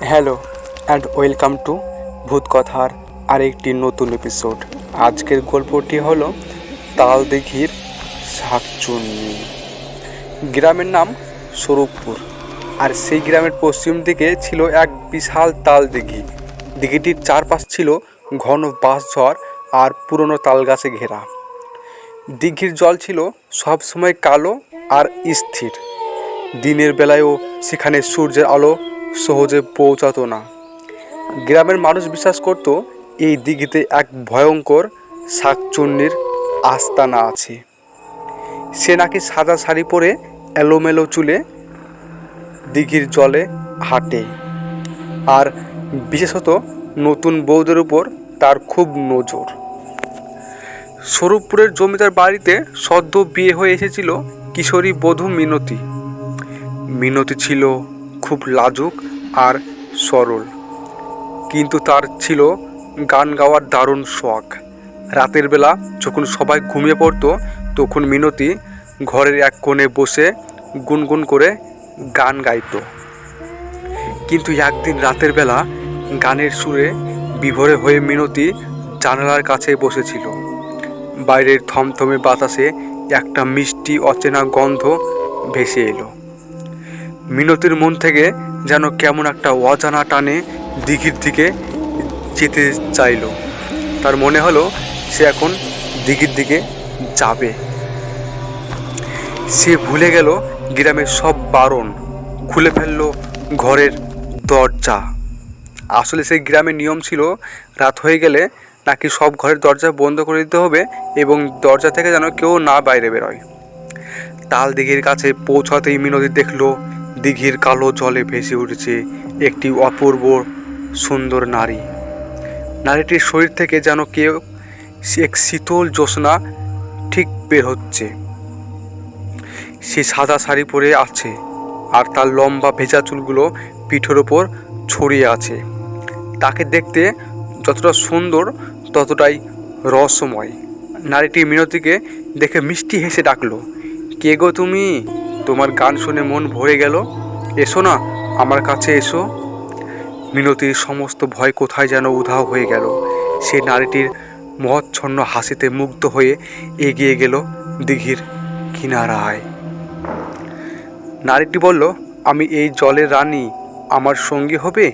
Hello and welcome to ভূতকথার আরেকটি নতুন এপিসোড। আজকের গল্পটি হলো তালদিঘির শাকচুন্নি। গ্রামের নাম স্বরূপপুর। আর সেই গ্রামের পশ্চিম দিকে ছিল এক বিশাল তাল দিঘি। দিঘিটির চারপাশ ছিল ঘন বাঁশঝড় আর পুরনো তাল গাছে ঘেরা। দিঘির জল ছিল সবসময় কালো আর স্থির। দিনের বেলায়ও সেখানে সূর্যের আলো সহজে পৌঁছাতো না। গ্রামের মানুষ বিশ্বাস করত, এই দিঘিতে এক ভয়ঙ্কর শাকচুন্নির আস্তানা আছে। সে নাকি সাদা শাড়ি পরে এলোমেলো চুলে দিঘির জলে হাঁটে। আর বিশেষত নতুন বৌদের উপর তার খুব নজর। স্বরূপপুরের জমিদার বাড়িতে সদ্য বিয়ে হয়ে এসেছিল কিশোরী বধূ মিনতি। মিনতি ছিল খুব লাজুক আর সরল। কিন্তু তার ছিল গান গাওয়ার দারুণ শখ। রাতের বেলা যখন সবাই ঘুমিয়ে পড়তো, তখন মিনতি ঘরের এক কোণে বসে গুনগুন করে গান গাইতো। কিন্তু একদিন রাতের বেলা গানের সুরে বিভোরে হয়ে মিনতি জানালার কাছে বসেছিল। বাইরের থমথমে বাতাসে একটা মিষ্টি অচেনা গন্ধ ভেসে এলো। মিনতির মন থেকে যেন কেমন একটা অজানা টানে দিঘির দিকে যেতে চাইলো। তার মনে হলো সে এখন দিঘির দিকে যাবে। সে ভুলে গেল গ্রামের সব বারণ, খুলে ফেলল ঘরের দরজা। আসলে সেই গ্রামের নিয়ম ছিল, রাত হয়ে গেলে নাকি সব ঘরের দরজা বন্ধ করে দিতে হবে এবং দরজা থেকে যেন কেউ না বাইরে বেরোয়। তাল দিঘির কাছে পৌঁছাতেই মিনতি দেখল দিঘির কালো জলে ভেসে উঠেছে একটি অপূর্ব সুন্দর নারী। নারীটির শরীর থেকে যেন কেউ এক শীতল জ্যোৎস্না ঠিক বের হচ্ছে। সে সাদা শাড়ি পরে আছে আর তার লম্বা ভেজা চুলগুলো পিঠের ওপর ছড়িয়ে আছে। তাকে দেখতে যতটা সুন্দর, ততটাই রসময় নারীটি মিনতিকে দেখে মিষ্টি হেসে ডাকলো, কে গো তুমি? তোমার গান শুনে মন ভরে গেল। এসো না, আমার কাছে এসো। মিনতির সমস্ত ভয় কোথায় যেন উধাও হয়ে গেল। সে নারীটির মহচ্ছন্ন হাসিতে মুগ্ধ হয়ে এগিয়ে গেল দিঘির কিনারায়। নারীটি বলল, আমি এই জলের রানী, আমার সঙ্গী হবে?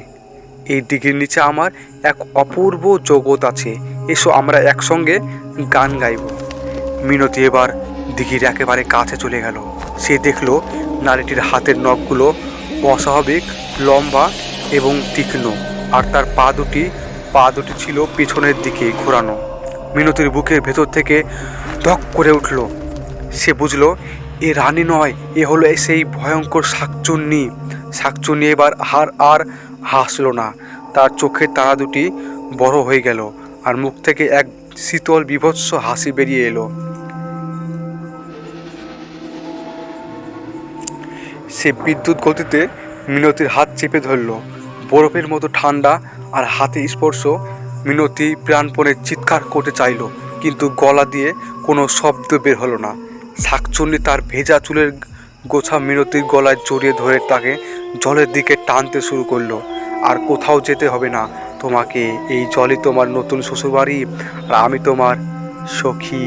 এই দিঘির নিচে আমার এক অপূর্ব জগৎ আছে। এসো, আমরা একসঙ্গে গান গাইব। মিনতি এবার দিঘির একেবারে কাছে চলে গেল। সে দেখল নারীটির হাতের নখগুলো অস্বাভাবিক, লম্বা এবং তীক্ষ্ণ, আর তার পা দুটি পা দুটি ছিল পিছনের দিকে ঘোরানো। মিনতির বুকের ভেতর থেকে ধক করে উঠল। সে বুঝলো, এ রানী নয়, এ হলো সেই ভয়ঙ্কর শাকচুন্নি। শাকচুন্নি এবার হার আর হাসলো না। তার চোখের তারা দুটি বড় হয়ে গেল, আর মুখ থেকে এক শীতল বিভৎস হাসি বেরিয়ে এলো। সে বিদ্যুৎ গতিতে মিনতির হাত চেপে ধরল। বরফের মতো ঠান্ডা আর হাতে স্পর্শ মিনতি প্রাণপণে চিৎকার করতে চাইল, কিন্তু গলা দিয়ে কোনো শব্দ বের হলো না। শাকচুন্নি তার ভেজা চুলের গোছা মিনতির গলায় জড়িয়ে ধরে তাকে জলের দিকে টানতে শুরু করল। আর কোথাও যেতে হবে না, তোমাকে এই জলই তোমার নতুন শ্বশুরবাড়ি আর আমি তোমার সখী।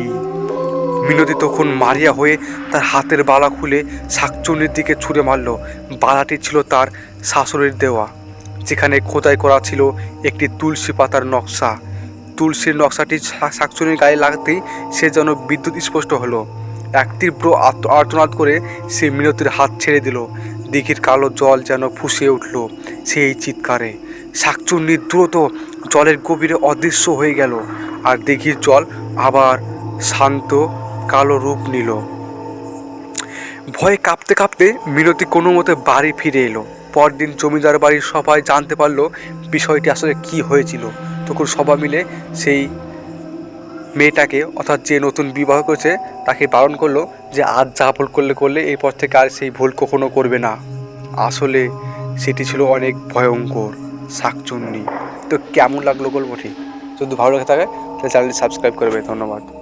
মিনতি তখন মারিয়া হয়ে তার হাতের বালা খুলে শাকচুন্নির দিকে ছুঁড়ে মারল। বালাটি ছিল তার শাশুড়ির দেওয়া, যেখানে খোদাই করা ছিল একটি তুলসী পাতার নকশা। তুলসীর নকশাটি শা- শাকচুন্নির গায়ে লাগতেই সে যেন বিদ্যুৎ স্পষ্ট হলো। এক তীব্র আর্তনাদ করে সে মিনতির হাত ছেড়ে দিল। দিঘির কালো জল যেন ফুসিয়ে উঠল সেই চিৎকারে। শাকচুন্নি দ্রুত জলের গভীরে অদৃশ্য হয়ে গেল, আর দিঘির জল আবার শান্ত কালো রূপ নিল। ভয়ে কাঁপতে কাঁপতে মিনতি কোনো মতে বাড়ি ফিরে এলো। পরদিন জমিদার বাড়ির সবাই জানতে পারল বিষয়টি আসলে কি হয়েছিল। তখন সবাই মিলে সেই মেয়েটাকে, অর্থাৎ যে নতুন বিবাহ করেছে, তাকে বারণ করল যে আজ যা ভুল করলে করলে, এরপর থেকে আর সেই ভুল কখনো করবে না। আসলে সেটি ছিল অনেক ভয়ঙ্কর, শাকচুন্নি। তো কেমন লাগল গল্পটি? যদি ভালো লাগে থাকে, তাহলে চ্যানেলটি সাবস্ক্রাইব করবে। ধন্যবাদ।